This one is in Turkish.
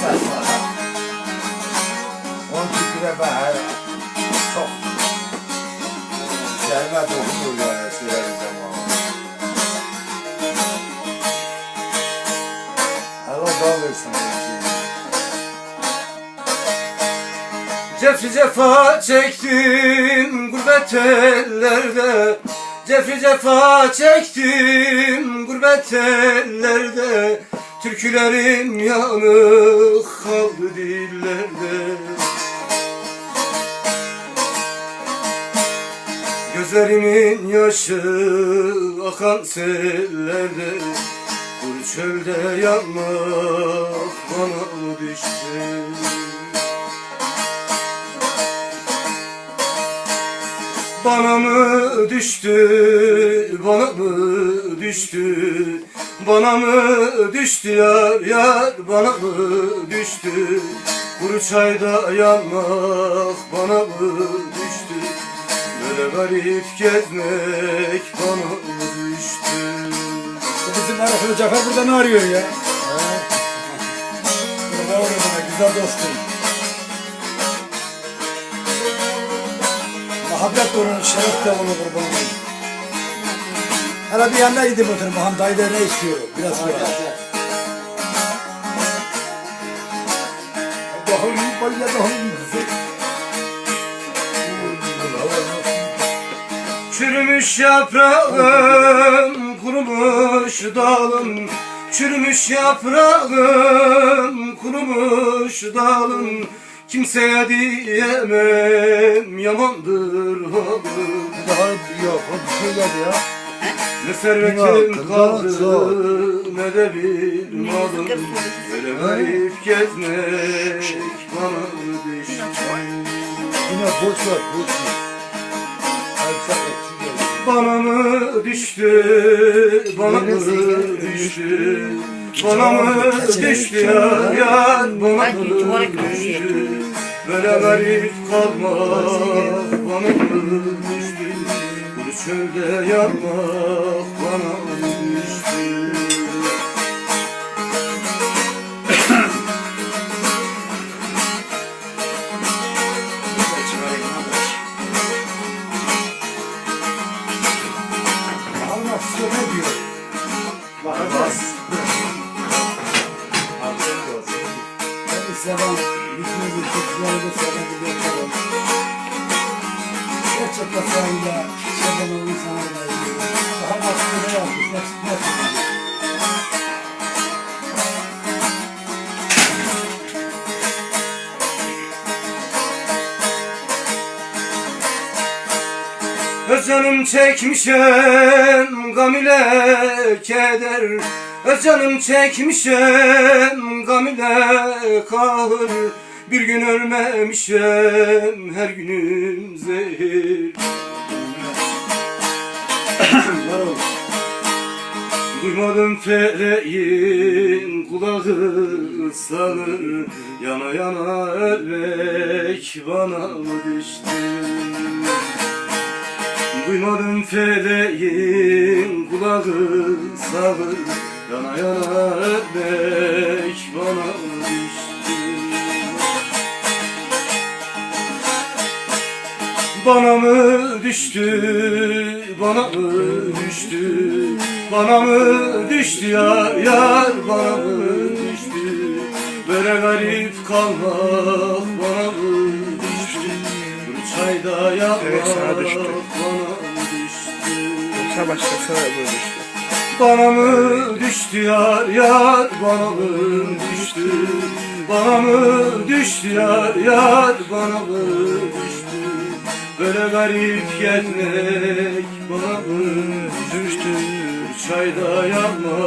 Ses var ha? On tüküre ben her çok sevme dokunur yani söylerim zaman. Allah daha versin. Cefri cefa çektim gurbet ellerde Cefri cefa çektim gurbet ellerde. Türkülerim yanık kaldı dillerde. Gözlerimin yaşı akan sellerde. Kuru çölde yanmak bana düştü Bana mı düştü, bana mı düştü, bana mı düştü yar yar, bana mı düştü? Kuru çayda yanmak bana mı düştü? Böyle garip gezmek bana mı düştü? Bizim Arif'le Cafer burada ne arıyor ya? Burada ne arıyor bana güzel dostum. Muhabbet onun şeref de onu kurban olayım. Hele bir yanına gidip oturun bakalım dayıda ne istiyor biraz sonra. Bakın balya bakın. Çürümüş yaprağım, kurumuş dalım Çürümüş yaprağım, kurumuş dalım Kimseye diyemem, yamandır halim Daha yok, bir şey geldi ya. Ne servetim kaldı, ne de bir malım. Böyle garip gezmek bana düştü Yine boş ver, boş ver. Geldi. Bana mı düştü, bana mı düştü, bana mı düştü yar, bana mı düştü? Böyle garip kalmak bana düştü? Kuru çölde yanmak bana? Allah size ne diyor? Bakacağız. Gerçekten sahilla Şaban'ın insanlarla ilgili. Daha başka ne yapmış? Ne çıkmaz? Öz canım çekmişem gam ile keder Öz canım çekmişem gam ile kahır Bir gün ölmemişem her günüm zehir. Duymadım feleğin kulağı sağır Yana yana ölmek bana mı düştü? Duymadım feleğin kulağı sağır Yana yana öpmek bana düştü Bana mı düştü, bana mı düştü? Bana mı düştü yar yar, bana mı düştü? Böyle garip kalmak bana mı düştü? Bu çayda yanmak Evet, sana düştü. bana mı düştü. Yoksa başkasına böyle işte. bana mı düştü yar yar bana mı düştü? Bana mı düştü yar yar bana mı düştü Böyle garip gezmek bana mı düştü Çayda yanmak